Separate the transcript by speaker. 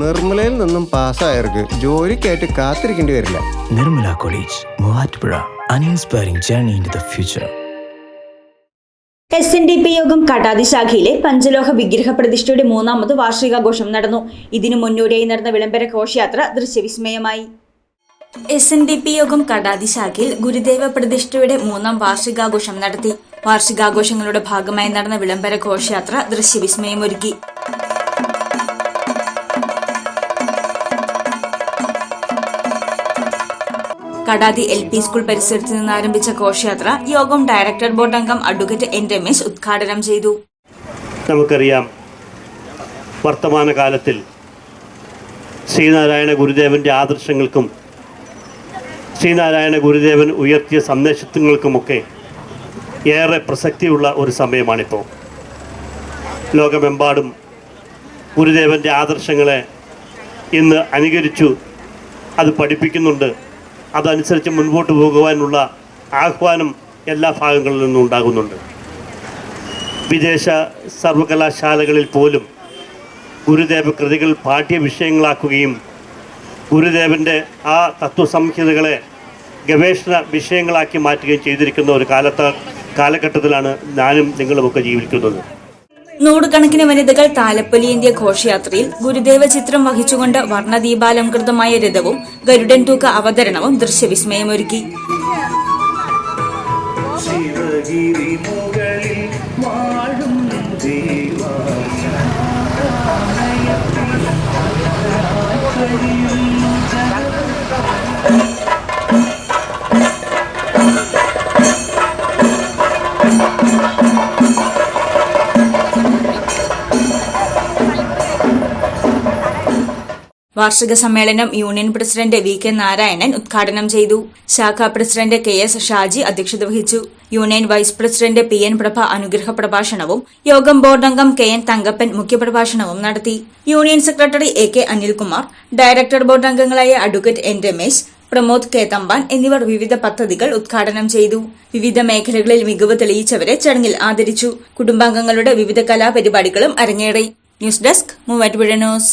Speaker 1: നിർമ്മലയിൽ നിന്നും പാസ്സായവർക്ക് ജോലിക്കായിട്ട് കാത്തിരിക്കേണ്ടി വരില്ല.
Speaker 2: Nirmala college Muvattupuzha. Uninspiring journey in the future
Speaker 3: S N D P യോഗം കാട്ടാതി ശാഖയിലെ പഞ്ചലോഹ വിഗ്രഹ പ്രതിഷ്ഠയുടെ മൂന്നാമത് വാർഷികാഘോഷം നടന്നു. ഇതിനു മുന്നോടിയായി നടന്ന വിളംബര ഘോഷയാത്ര ദൃശ്യവിസ്മയമായി. എസ് എൻ ഡി പി യോഗം കടാതി ശാഖയിൽ ഗുരുദേവ പ്രതിഷ്ഠയുടെ മൂന്നാം വാർഷികാഘോഷം നടത്തി. വാർഷികാഘോഷങ്ങളുടെ ഭാഗമായി നടന്ന വിളംബര ഘോഷയാത്ര ദൃശ്യവിസ്മയമൊരുക്കി. കടാതി എൽ പി സ്കൂൾ പരിസരത്ത് നിന്ന് ആരംഭിച്ച ഘോഷയാത്ര യോഗം ഡയറക്ടർ ബോർഡ് അംഗം അഡ്വക്കേറ്റ് എൻ രമേശ് ഉദ്ഘാടനം ചെയ്തു.
Speaker 4: നമുക്കറിയാം വർത്തമാനകാലത്തിൽ ശ്രീനാരായണ ഗുരുദേവന്റെ ആദർശങ്ങൾക്കും ശ്രീനാരായണ ഗുരുദേവൻ ഉയർത്തിയ സന്ദേശങ്ങൾക്കുമൊക്കെ ഏറെ പ്രസക്തിയുള്ള ഒരു സമയമാണിപ്പോൾ ലോകമെമ്പാടും ഗുരുദേവന്റെ ആദർശങ്ങളെ ഇന്ന് അനുകരിച്ചു അത് പഠിപ്പിക്കുന്നുണ്ട്. അതനുസരിച്ച് മുൻപോട്ട് പോകുവാനുള്ള ആഹ്വാനം എല്ലാ ഭാഗങ്ങളിൽ നിന്നും ഉണ്ടാകുന്നുണ്ട്. വിദേശ സർവകലാശാലകളിൽ പോലും ഗുരുദേവ കൃതികൾ പാഠ്യവിഷയങ്ങളാക്കുകയും ഗുരുദേവന്റെ ആ തത്വസംഹിതകളെ ഗവേഷണ വിഷയങ്ങളാക്കി മാറ്റുകയും ചെയ്തിരിക്കുന്ന ഒരു കാലത്ത് കാലഘട്ടത്തിലാണ് ഞാനും നിങ്ങളുമൊക്കെ ജീവിക്കുന്നത്.
Speaker 3: നൂറുകണക്കിന് വനിതകൾ താലപ്പൊലിയേന്ത്യ ഘോഷയാത്രയിൽ ഗുരുദേവ ചിത്രം വഹിച്ചുകൊണ്ട് വർണദീപാലംകൃതമായ രഥവും ഗരുഡൻ തൂക്ക അവതരണവും ദൃശ്യവിസ്മയമൊരുക്കി. വാർഷിക സമ്മേളനം union president V K Narayanan ഉദ്ഘാടനം ചെയ്തു. ശാഖാ പ്രസിഡന്റ് കെ എസ് ഷാജി അധ്യക്ഷത വഹിച്ചു. Union vice president P N Prabha അനുഗ്രഹ പ്രഭാഷണവും യോഗം ബോർഡ് അംഗം കെ എൻ തങ്കപ്പൻ മുഖ്യപ്രഭാഷണവും നടത്തി. Union secretary A K Anilkumar director board അംഗങ്ങളായ advocate N Ramesh Pramod K Thampan എന്നിവർ വിവിധ പദ്ധതികൾ ഉദ്ഘാടനം ചെയ്തു. വിവിധ മേഖലകളിൽ മികവ് തെളിയിച്ചവരെ ചടങ്ങിൽ ആദരിച്ചു. കുടുംബാംഗങ്ങളുടെ വിവിധ കലാപരിപാടികളും അരങ്ങേറി. News desk Muvattupuzha news.